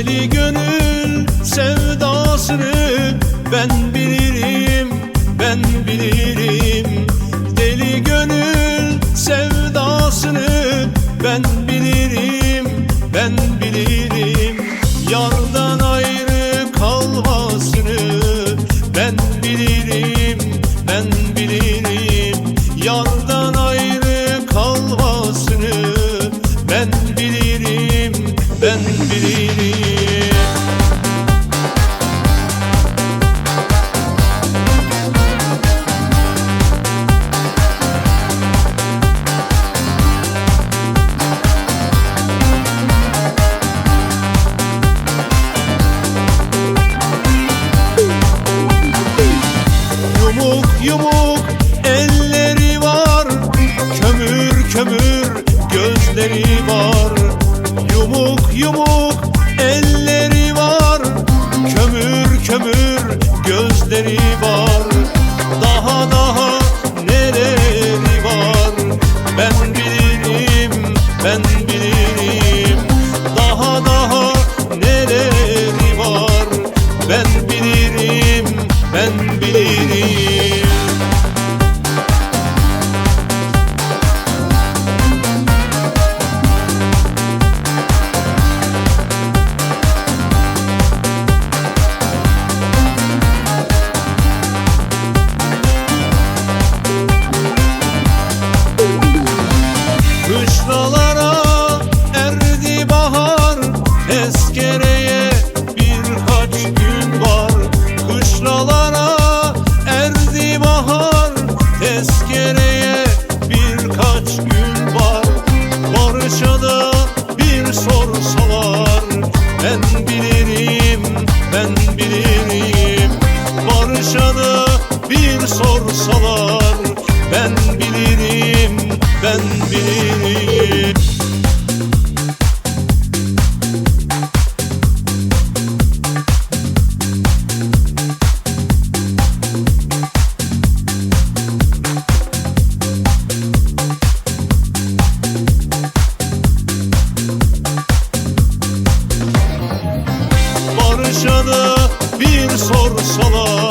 Deli gönül sevdasını ben bilirim, ben bilirim. Deli gönül sevdasını ben bilirim, ben bilirim. Yardan ayrı kalmasını ben bilirim, ben bilirim. Yardan Yumuk elleri var. Kömür kömür gözleri var. Yumuk yumuk elleri var. Kömür kömür gözleri var. Daha daha neleri var? Ben bilirim ben bilirim. Daha daha neleri var? Ben bilirim ben bilirim perişanı bir sorsalar Ben bilirim, ben bilirim. Barışanı bir sorsalar